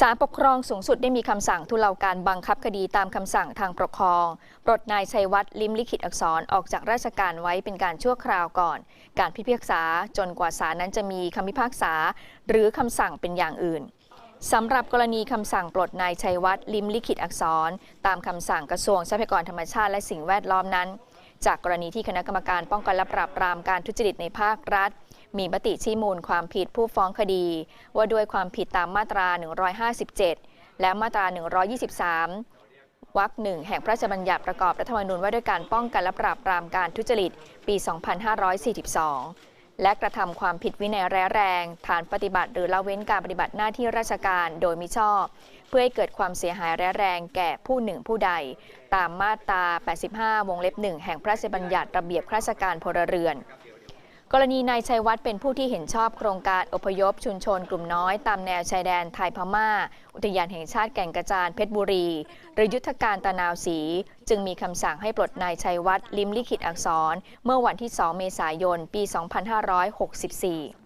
ศาลปกครองสูงสุดได้มีคำสั่งทุเลาการบังคับคดีตามคำสั่งทางปกครอง ปลดนายชัยวัฒน์ลิมลิขิตอักษรออกจากราชการไว้เป็นการชั่วคราวก่อน การพิพากษาจนกว่าศาลนั้นจะมีคำพิพากษา หรือคำสั่งเป็นอย่างอื่นสำหรับกรณีคำสั่งปลดนายชัยวัฒน์ลิมลิขิตอักษร ตามคำสั่งกระทรวงทรัพยากรธรรมชาติและสิ่งแวดล้อมนั้น จากกรณีที่คณะกรรมการป้องกันและปราบปรามการทุจริตในภาครัฐ มีมติชี้มูลความผิดผู้ฟ้องคดี ว่าด้วยความผิดตามมาตรา 157 และมาตรา 123 วรรคหนึ่งแห่งพระราชบัญญัติประกอบรัฐธรรมนูญว่าด้วยการป้องกันและปราบปรามการทุจริต ปี 2542 และกระทำความผิดวินัยร้ายแรง ฐานปฏิบัติ หรือละเว้นการปฏิบัติหน้าที่ราชการโดยมิชอบ เพื่อให้เกิดความเสียหายร้ายแรงแก่ผู้หนึ่งผู้ใด ตามมาตรา 85 วงเล็บหนึ่งแห่งพระราชบัญญัติระเบียบข้าราชการพลเรือน กรณีนายชัยวัฒน์เป็นผู้ที่เห็นชอบโครงการอพยพชุมชนกลุ่มน้อยตามแนวชายแดนไทยพม่า อุทยานแห่งชาติแก่งกระจานเพชรบุรี หรือยุทธการตะนาวศรีจึงมีคำสั่งให้ปลดนายชัยวัฒน์ลิมลิขิตอักษร เมื่อวันที่ 2 เมษายน ปี 2564